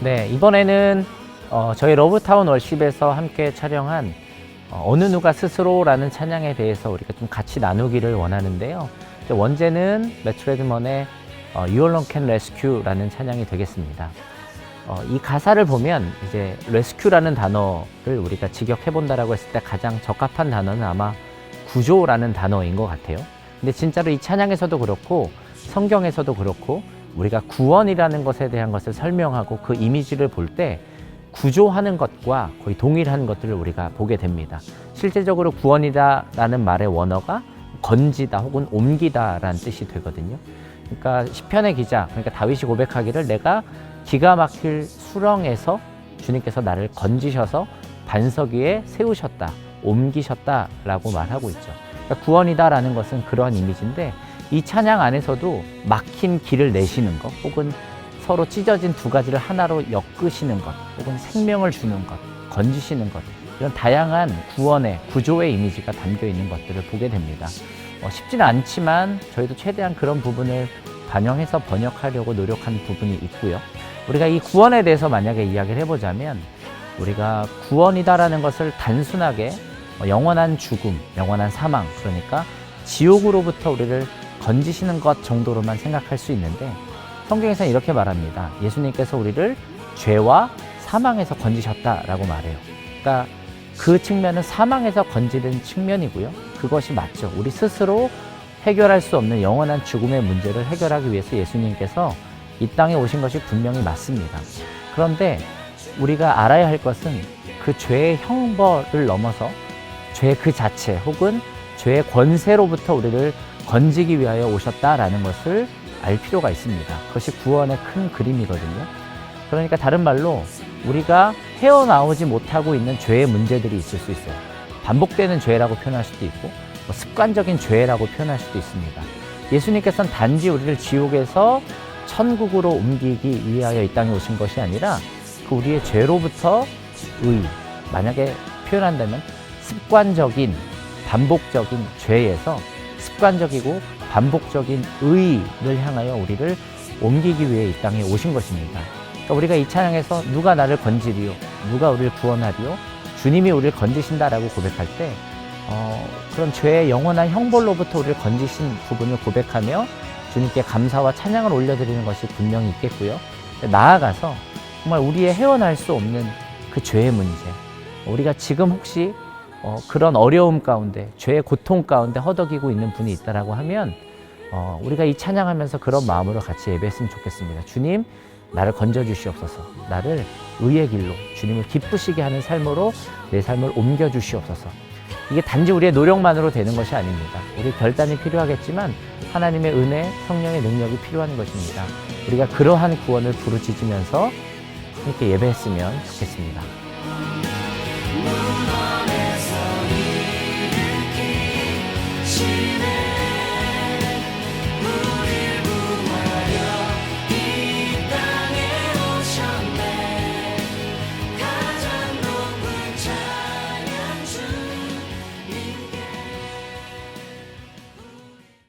네, 이번에는 어, 저희 러브타운 월십에서 함께 촬영한 어, 느 누가 스스로라는 찬양에 대해서 우리가 좀 같이 나누기를 원하는데요. 원제는 매트 레드먼의 어, You Alone Can Rescue라는 찬양이 되겠습니다. 어, 이 가사를 보면 이제 레스큐라는 단어를 우리가 직역해 본다라고 했을 때 가장 적합한 단어는 아마 구조라는 단어인 것 같아요. 근데 진짜로 이 찬양에서도 그렇고 성경에서도 그렇고 우리가 구원이라는 것에 대한 것을 설명하고 그 이미지를 볼 때 구조하는 것과 거의 동일한 것들을 우리가 보게 됩니다. 실제적으로 구원이다라는 말의 원어가 건지다 혹은 옮기다라는 뜻이 되거든요. 그러니까 시편의 기자, 그러니까 다윗이 고백하기를 내가 기가 막힐 수렁에서 주님께서 나를 건지셔서 반석 위에 세우셨다, 옮기셨다라고 말하고 있죠. 그러니까 구원이다라는 것은 그러한 이미지인데 이 찬양 안에서도 막힌 길을 내시는 것, 혹은 서로 찢어진 두 가지를 하나로 엮으시는 것, 혹은 생명을 주는 것, 건지시는 것, 이런 다양한 구원의 구조의 이미지가 담겨 있는 것들을 보게 됩니다. 어, 쉽지는 않지만 저희도 최대한 그런 부분을 반영해서 번역하려고 노력하는 부분이 있고요. 우리가 이 구원에 대해서 만약에 이야기를 해보자면 우리가 구원이다라는 것을 단순하게 어, 영원한 죽음, 영원한 사망, 그러니까 지옥으로부터 우리를 건지시는 것 정도로만 생각할 수 있는데 성경에서는 이렇게 말합니다. 예수님께서 우리를 죄와 사망에서 건지셨다라고 말해요. 그러니까 그 측면은 사망에서 건지는 측면이고요. 그것이 맞죠. 우리 스스로 해결할 수 없는 영원한 죽음의 문제를 해결하기 위해서 예수님께서 이 땅에 오신 것이 분명히 맞습니다. 그런데 우리가 알아야 할 것은 그 죄의 형벌을 넘어서 죄 그 자체 혹은 죄의 권세로부터 우리를 건지기 위하여 오셨다라는 것을 알 필요가 있습니다. 그것이 구원의 큰 그림이거든요. 그러니까 다른 말로 우리가 헤어나오지 못하고 있는 죄의 문제들이 있을 수 있어요. 반복되는 죄라고 표현할 수도 있고 뭐 습관적인 죄라고 표현할 수도 있습니다. 예수님께서는 단지 우리를 지옥에서 천국으로 옮기기 위하여 이 땅에 오신 것이 아니라 그 우리의 죄로부터 의, 만약에 표현한다면 습관적인 반복적인 죄에서 습관적이고 반복적인 의를 향하여 우리를 옮기기 위해 이 땅에 오신 것입니다. 그러니까 우리가 이 찬양에서 누가 나를 건지리요, 누가 우리를 구원하리요, 주님이 우리를 건지신다라고 고백할 때 어, 그런 죄의 영원한 형벌로부터 우리를 건지신 부분을 고백하며 주님께 감사와 찬양을 올려드리는 것이 분명히 있겠고요. 나아가서 정말 우리의 헤어날 수 없는 그 죄의 문제, 우리가 지금 혹시 어, 그런 어려움 가운데, 죄의 고통 가운데 허덕이고 있는 분이 있다라고 하면 어, 우리가 이 찬양하면서 그런 마음으로 같이 예배했으면 좋겠습니다. 주님, 나를 건져 주시옵소서. 나를 의의 길로 주님을 기쁘시게 하는 삶으로 내 삶을 옮겨 주시옵소서. 이게 단지 우리의 노력만으로 되는 것이 아닙니다. 우리 결단이 필요하겠지만 하나님의 은혜, 성령의 능력이 필요한 것입니다. 우리가 그러한 구원을 부르짖으면서 함께 예배했으면 좋겠습니다.